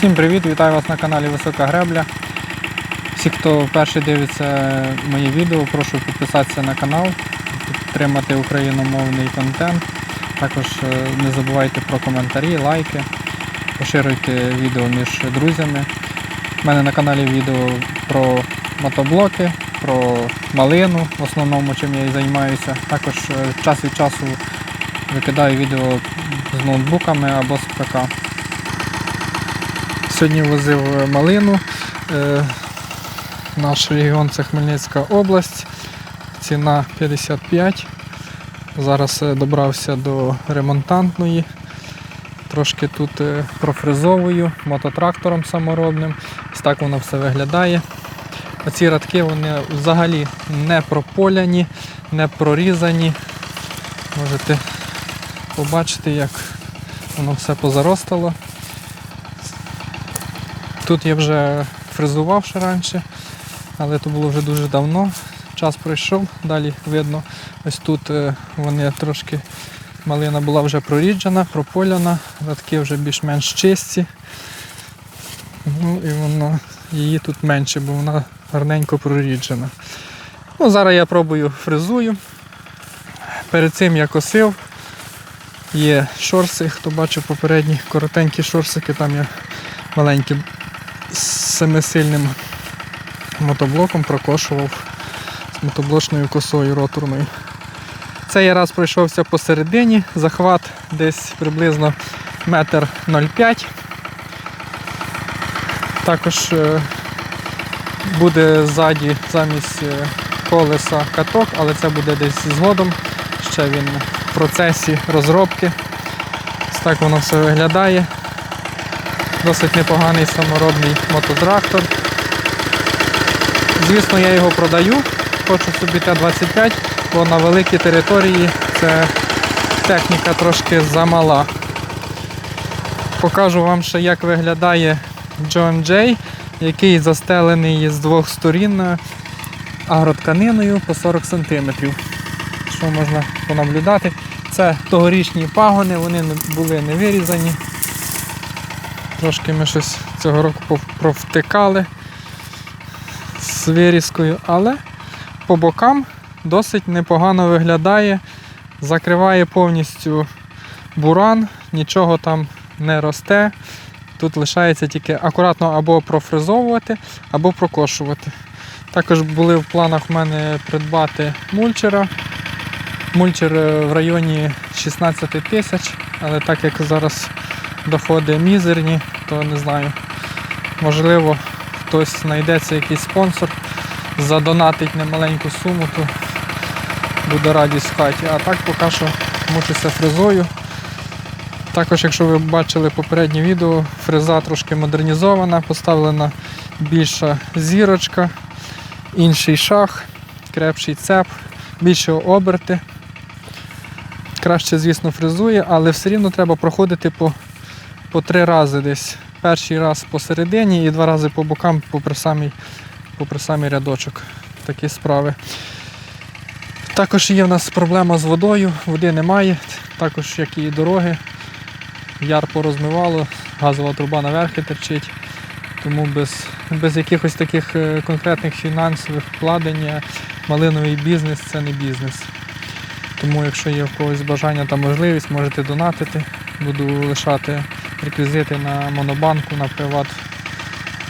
Всім привіт, вітаю вас на каналі Висока Гребля. Всі, хто вперше дивиться моє відео, прошу підписатися на канал, підтримати україномовний контент. Також е, не забувайте про коментарі, лайки, поширюйте відео між друзями. У мене на каналі відео про мотоблоки, про малину, в основному чим я і займаюся. Також е, час від часу викидаю відео з ноутбуками або з ПК. Сьогодні возив малину. Е, Наш регіон це Хмельницька область. Ціна 55. Зараз е, добрався до ремонтантної. Трошки тут е, профризовую мототрактором саморобним. Ось так воно все виглядає. Оці радки вони взагалі не прополяні, не прорізані. Можете побачити, як воно все позаростало. Тут я вже фрезував ще раніше, але то було вже дуже давно. Час пройшов, далі видно, ось тут е, вони трошки малина була вже проріджена, прополяна, радки вже більш-менш чисті. Ну і воно її тут менше, бо вона гарненько проріджена. Ну, Зараз я пробую фрезую. Перед цим я косив. Є шорси, хто бачив попередні коротенькі шорсики, там я маленькі семисильним мотоблоком прокошував з мотоблочною косою роторною. Цей раз пройшовся посередині, захват десь приблизно метр 0,5. Також е, буде ззаді замість е, колеса каток, але це буде десь згодом. Ще він в процесі розробки. Ось так воно все виглядає. Досить непоганий саморобний мототрактор. Звісно, я його продаю, хочу собі Т-25, бо на великій території це техніка трошки замала. Покажу вам ще, як виглядає John Jay, який застелений з двох сторін е, агротканиною по 40 см. Що можна понаблюдати? Це тогорічні пагони, вони були не вирізані. Трошки ми щось цього року провтикали з вирізкою, але по бокам досить непогано виглядає, закриває повністю буран, нічого там не росте. Тут лишається тільки акуратно або профризовувати, або прокошувати. Також були в планах в мене придбати мульчера. Мульчер е, в районі 16 тисяч, але так як зараз доходи мізерні, то не знаю. Можливо, хтось знайдеться якийсь спонсор, задонатить немаленьку суму, то буде радість в хаті. А так поки що мучуся фрезою. Також, якщо ви бачили попереднє відео, фреза трошки модернізована, поставлена більша зірочка, інший шах, крепший цеп, більше оберти. Краще, звісно, фрезує, але все рівно треба проходити по по три рази десь. Перший раз посередині і два рази по бокам попри самий, попри самий рядочок. Такі справи. Також є в нас проблема з водою, води немає, також як і дороги. Яр порозмивало, газова труба наверхи терчить. Тому без, без якихось таких е, конкретних фінансових вкладень е, малиновий бізнес це не бізнес. Тому якщо є в когось бажання та можливість, можете донатити. Буду лишати реквізити на монобанку, на приват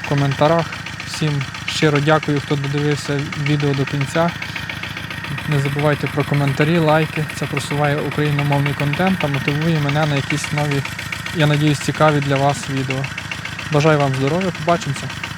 в коментарях. Всім щиро дякую, хто додивився відео до кінця. Не забувайте про коментарі, лайки. Це просуває україномовний контент та мотивує мене на якісь нові, я надіюсь, цікаві для вас відео. Бажаю вам здоров'я, побачимося!